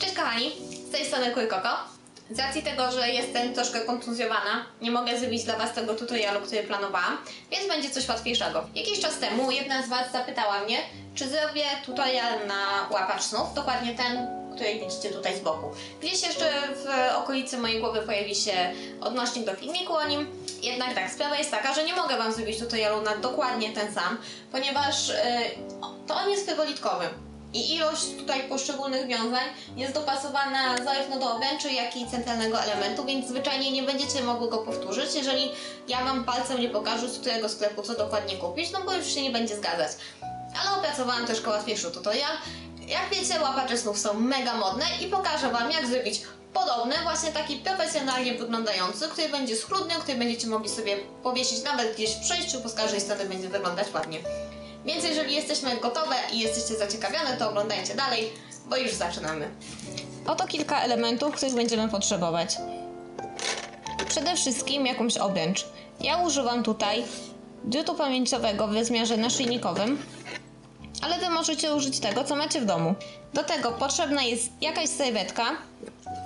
Cześć kochani, z tej strony Kujkoko. Z racji tego, że jestem troszkę kontuzjowana, nie mogę zrobić dla Was tego tutorialu, który planowałam, więc będzie coś łatwiejszego. Jakiś czas temu jedna z Was zapytała mnie, czy zrobię tutorial na łapacz snów, dokładnie ten, który widzicie tutaj z boku. Gdzieś jeszcze w okolicy mojej głowy pojawi się odnośnik do filmiku o nim. Jednak tak, sprawa jest taka, że nie mogę Wam zrobić tutorialu na dokładnie ten sam, ponieważ yy, to on jest frywolitkowy. I ilość tutaj poszczególnych wiązań jest dopasowana zarówno do obręczy, jak i centralnego elementu, więc zwyczajnie nie będziecie mogły go powtórzyć, jeżeli ja Wam palcem nie pokażę, z którego sklepu co dokładnie kupić, no bo już się nie będzie zgadzać. Ale opracowałam troszkę łatwiejszy tutorial. Jak wiecie, łapacze snów są mega modne i pokażę Wam, jak zrobić podobny, właśnie taki profesjonalnie wyglądający, który będzie schludny, który będziecie mogli sobie powiesić nawet gdzieś w przejściu, bo z każdej strony będzie wyglądać ładnie. Więc jeżeli jesteśmy gotowe i jesteście zaciekawione, to oglądajcie dalej, bo już zaczynamy. Oto kilka elementów, których będziemy potrzebować. Przede wszystkim jakąś obręcz. Ja używam tutaj drutu pamięciowego w rozmiarze naszyjnikowym, ale Wy możecie użyć tego, co macie w domu. Do tego potrzebna jest jakaś serwetka.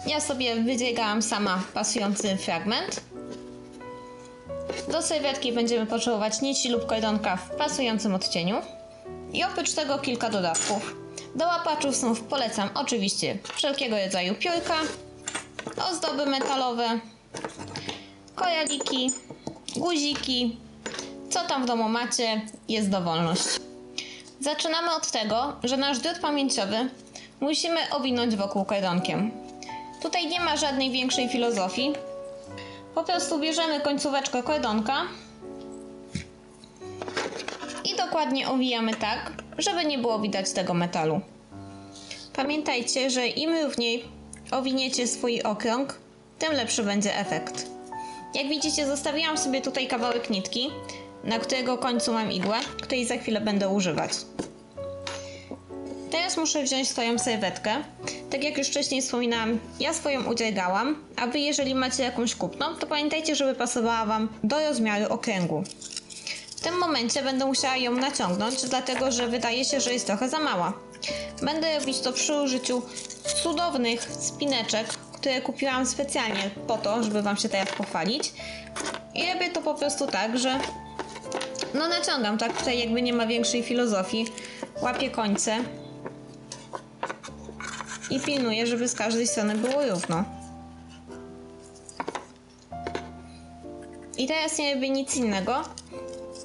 Ja sobie wydziegałam sama pasujący fragment. Do serwetki będziemy potrzebować nici lub kajdanka w pasującym odcieniu. I oprócz tego kilka dodatków. Do łapaczów snów polecam oczywiście wszelkiego rodzaju piórka, ozdoby metalowe, kojaliki, guziki. Co tam w domu macie, jest dowolność. Zaczynamy od tego, że nasz drut pamięciowy musimy owinąć wokół kajdankiem. Tutaj nie ma żadnej większej filozofii, po prostu bierzemy końcóweczkę kordonka i dokładnie owijamy tak, żeby nie było widać tego metalu. Pamiętajcie, że im równiej owiniecie swój okrąg, tym lepszy będzie efekt. Jak widzicie, zostawiłam sobie tutaj kawałek nitki, na którego końcu mam igłę, której za chwilę będę używać. Teraz muszę wziąć swoją serwetkę. Tak jak już wcześniej wspominałam, ja swoją udzielgałam, a wy jeżeli macie jakąś kupną, to pamiętajcie, żeby pasowała wam do rozmiaru okręgu. W tym momencie będę musiała ją naciągnąć, dlatego że wydaje się, że jest trochę za mała. Będę robić to przy użyciu cudownych spineczek, które kupiłam specjalnie po to, żeby wam się teraz pochwalić. I robię to po prostu tak, że no naciągam, tak? Tutaj jakby nie ma większej filozofii. Łapię końce, i pilnuję, żeby z każdej strony było równo. I teraz nie robię nic innego,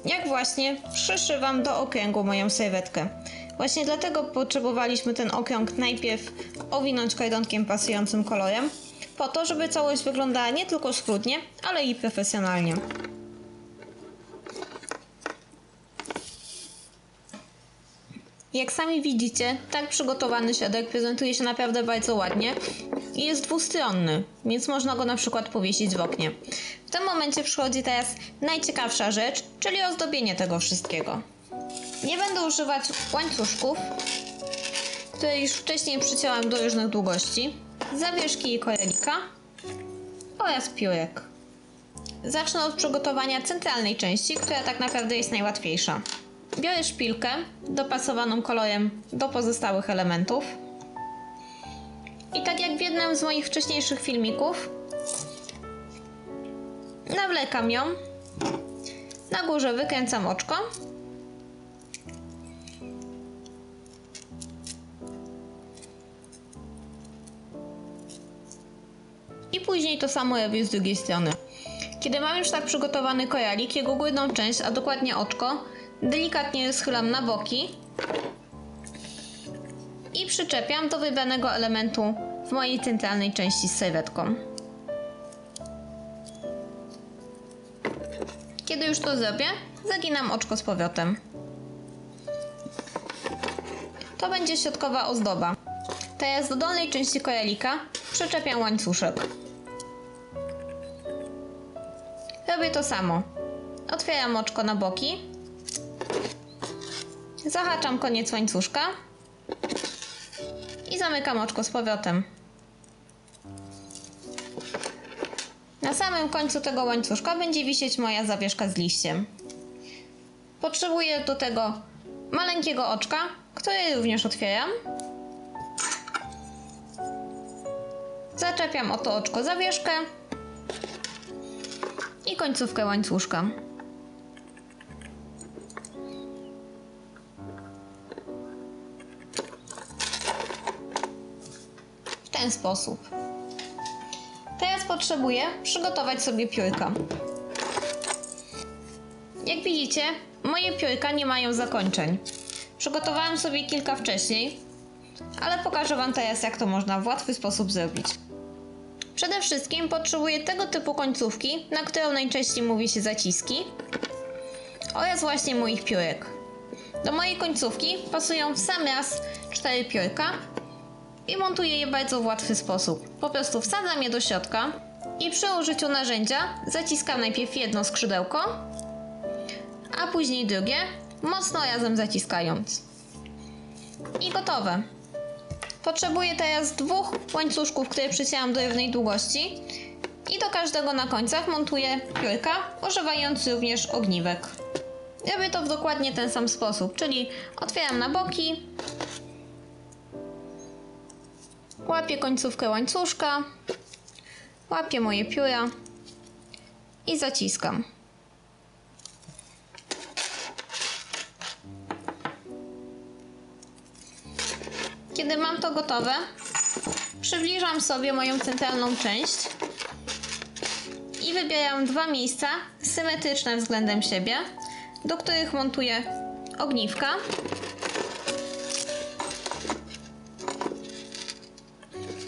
jak właśnie przyszywam do okręgu moją serwetkę. Właśnie dlatego potrzebowaliśmy ten okrąg najpierw owinąć kajdankiem pasującym kolorem, po to, żeby całość wyglądała nie tylko schludnie, ale i profesjonalnie. Jak sami widzicie, tak przygotowany środek prezentuje się naprawdę bardzo ładnie i jest dwustronny, więc można go na przykład powiesić w oknie. W tym momencie przychodzi teraz najciekawsza rzecz, czyli ozdobienie tego wszystkiego. Nie będę używać łańcuszków, które już wcześniej przycięłam do różnych długości, zawieszki i korelika oraz piórek. Zacznę od przygotowania centralnej części, która tak naprawdę jest najłatwiejsza. Biorę szpilkę dopasowaną kolorem do pozostałych elementów. I tak jak w jednym z moich wcześniejszych filmików, nawlekam ją. Na górze wykręcam oczko. I później to samo robię z drugiej strony. Kiedy mam już tak przygotowany koralik, jego górną część, a dokładnie oczko, Delikatnie schylam na boki i przyczepiam do wybranego elementu w mojej centralnej części z serwetką. Kiedy już to zrobię, zaginam oczko z powrotem. To będzie środkowa ozdoba. Teraz do dolnej części koralika przyczepiam łańcuszek. Robię to samo. Otwieram oczko na boki Zahaczam koniec łańcuszka i zamykam oczko z powrotem. Na samym końcu tego łańcuszka będzie wisieć moja zawieszka z liściem. Potrzebuję do tego maleńkiego oczka, które również otwieram. Zaczepiam oto oczko zawieszkę i końcówkę łańcuszka. Ten sposób. Teraz potrzebuję przygotować sobie piórka. Jak widzicie, moje piórka nie mają zakończeń. Przygotowałam sobie kilka wcześniej, ale pokażę Wam teraz, jak to można w łatwy sposób zrobić. Przede wszystkim potrzebuję tego typu końcówki, na którą najczęściej mówi się zaciski, oraz właśnie moich piórek. Do mojej końcówki pasują w sam raz cztery piórka i montuję je bardzo w łatwy sposób. Po prostu wsadzam je do środka i przy użyciu narzędzia zaciskam najpierw jedno skrzydełko, a później drugie, mocno razem zaciskając. I gotowe. Potrzebuję teraz dwóch łańcuszków, które przycięłam do równej długości i do każdego na końcach montuję piórka, używając również ogniwek. Robię to w dokładnie ten sam sposób, czyli otwieram na boki, łapię końcówkę łańcuszka, łapię moje pióra i zaciskam. Kiedy mam to gotowe, przybliżam sobie moją centralną część i wybieram dwa miejsca symetryczne względem siebie, do których montuję ogniwka.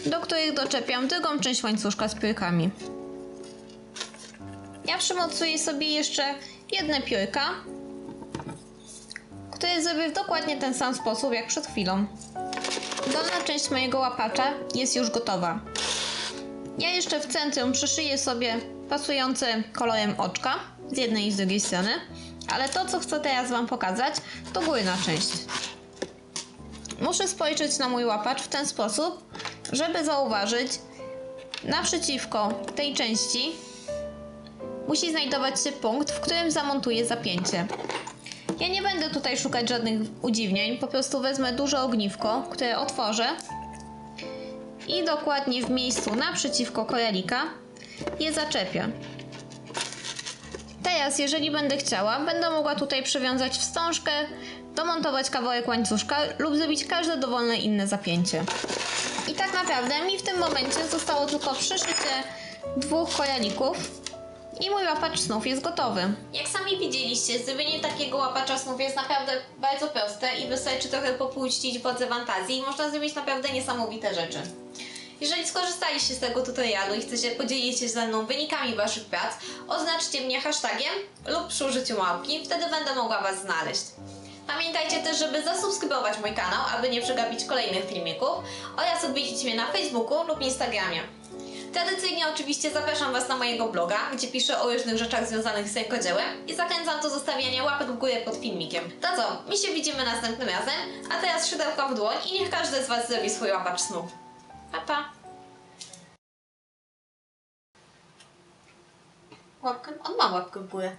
Do których doczepiam drugą część łańcuszka z piórkami. Ja przymocuję sobie jeszcze jedne piórka, które zrobię w dokładnie ten sam sposób jak przed chwilą. Dolna część mojego łapacza jest już gotowa. Ja jeszcze w centrum przyszyję sobie pasujące kolorem oczka z jednej i z drugiej strony, ale to co chcę teraz Wam pokazać to górna część. Muszę spojrzeć na mój łapacz w ten sposób, żeby zauważyć naprzeciwko tej części musi znajdować się punkt, w którym zamontuję zapięcie. Ja nie będę tutaj szukać żadnych udziwnień, po prostu wezmę duże ogniwko, które otworzę i dokładnie w miejscu naprzeciwko koralika je zaczepię. Teraz, jeżeli będę chciała, będę mogła tutaj przywiązać wstążkę, domontować kawałek łańcuszka lub zrobić każde dowolne inne zapięcie. I tak naprawdę mi w tym momencie zostało tylko przyszycie dwóch koralików i mój łapacz snów jest gotowy. Jak sami widzieliście, zrobienie takiego łapacza snów jest naprawdę bardzo proste i wystarczy trochę popuścić wodze fantazji i można zrobić naprawdę niesamowite rzeczy. Jeżeli skorzystaliście z tego tutorialu i chcecie podzielić się ze mną wynikami Waszych prac, oznaczcie mnie hashtagiem lub przy użyciu małpki, wtedy będę mogła Was znaleźć. Pamiętajcie też, żeby zasubskrybować mój kanał, aby nie przegapić kolejnych filmików oraz odwiedzić mnie na Facebooku lub Instagramie. Tradycyjnie oczywiście zapraszam Was na mojego bloga, gdzie piszę o różnych rzeczach związanych z rękodziełem i zachęcam do zostawiania łapek w górę pod filmikiem. To co, my się widzimy następnym razem, a teraz szydełko w dłoń i niech każdy z Was zrobi swój łapacz snów. Pa, pa! Łapkę? On ma łapkę w górę.